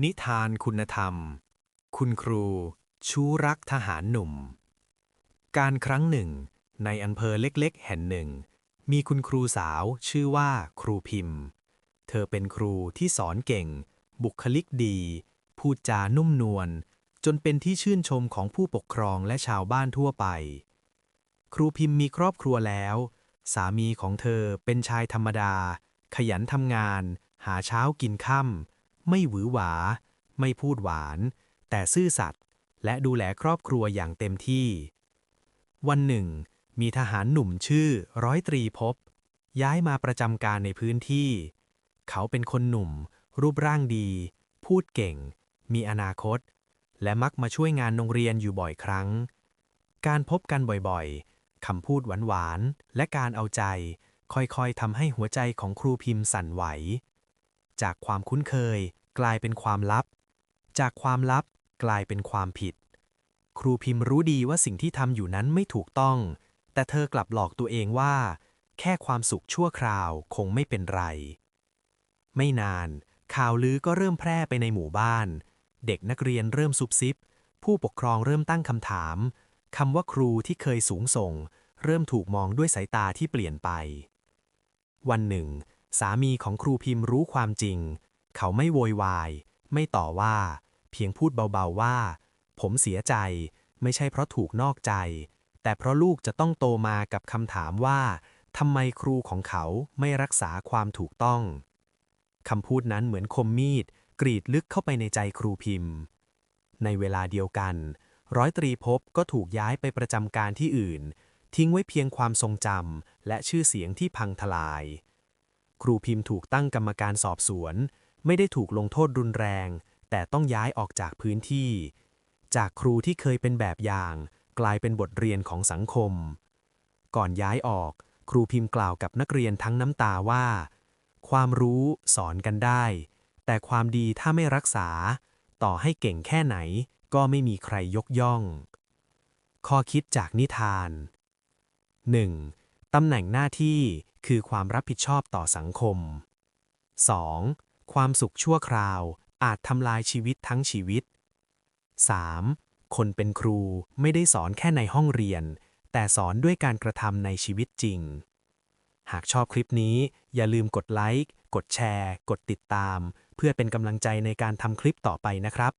นิทานคุณธรรม คุณครู ชู้รักทหารหนุ่ม การครั้งหนึ่ง ในอำเภอเล็กๆ แห่งหนึ่ง มีคุณครูสาวชื่อว่าครูพิมพ์ เธอเป็นครูที่สอนเก่ง บุคลิกดี พูดจานุ่มนวล จนเป็นที่ชื่นชมของผู้ปกครองและชาวบ้านทั่วไป ครูพิมพ์มีครอบครัวแล้ว สามีของเธอเป็นชายธรรมดา ขยันทำงาน หาเช้ากินค่ำ ไม่หวือหวา ไม่พูดหวาน แต่ซื่อสัตย์และดูแลครอบครัวอย่างเต็มที่ วันหนึ่ง มีทหารหนุ่มชื่อร้อยตรีภพย้ายมาประจำการในพื้นที่ เขาเป็นคนหนุ่ม รูปร่างดี พูดเก่ง มีอนาคต และมักมาช่วยงานโรงเรียนอยู่บ่อยครั้ง การพบกันบ่อยๆคำพูดหวานๆและการเอาใจค่อยๆทำให้หัวใจของครูพิมพ์สั่นไหว จากความคุ้นเคย กลายเป็นความลับ จากความลับกลายเป็นความผิด ครูพิมพ์รู้ดีว่าสิ่งที่ทำอยู่นั้นไม่ถูกต้อง แต่เธอกลับหลอกตัวเองว่า แค่ความสุขชั่วคราวคงไม่เป็นไร ไม่นาน ข่าวลือก็เริ่มแพร่ไปในหมู่บ้าน เด็กนักเรียนเริ่มซุบซิบ ผู้ปกครองเริ่มตั้งคำถามคำว่าครูที่เคยสูงส่ง เริ่มถูกมองด้วยสายตาที่เปลี่ยนไป วันหนึ่ง สามีของครูพิมพ์รู้ความจริง เขาไม่โวยวาย ไม่ต่อว่า เพียงพูดเบาๆว่า ผมเสียใจ ไม่ใช่เพราะถูกนอกใจ แต่เพราะลูกจะต้องโตมากับคำถามว่าทำไมครูของเขาไม่รักษาความถูกต้องคำพูดนั้นเหมือนคมมีด กรีดลึกเข้าไปในใจครูพิมพ์ ในเวลาเดียวกัน ร้อยตรีภพก็ถูกย้ายไปประจำการที่อื่น ทิ้งไว้เพียงความทรงจำและชื่อเสียงที่พังทลาย ครูพิมพ์ถูกตั้งกรรมการสอบสวน ไม่ได้ถูกลงโทษรุนแรง แต่ต้องย้ายออกจากพื้นที่ จากครูที่เคยเป็นแบบอย่าง กลายเป็นบทเรียนของสังคม ก่อนย้ายออก ครูพิมพ์กล่าวกับนักเรียนทั้งน้ำตาว่า ความรู้สอนกันได้ แต่ความดีถ้าไม่รักษา ต่อให้เก่งแค่ไหน ก็ไม่มีใครยกย่อง ข้อคิดจากนิทาน 1. ตำแหน่งหน้าที่คือความรับผิดชอบต่อสังคม 2. ความสุขชั่วคราวอาจทำลายชีวิตทั้งชีวิต 3. คนเป็นครูไม่ได้สอนแค่ในห้องเรียน แต่สอนด้วยการกระทำในชีวิตจริง หากชอบคลิปนี้ อย่าลืมกดไลค์ กดแชร์ กดติดตาม เพื่อเป็นกำลังใจในการทำคลิปต่อไปนะครับ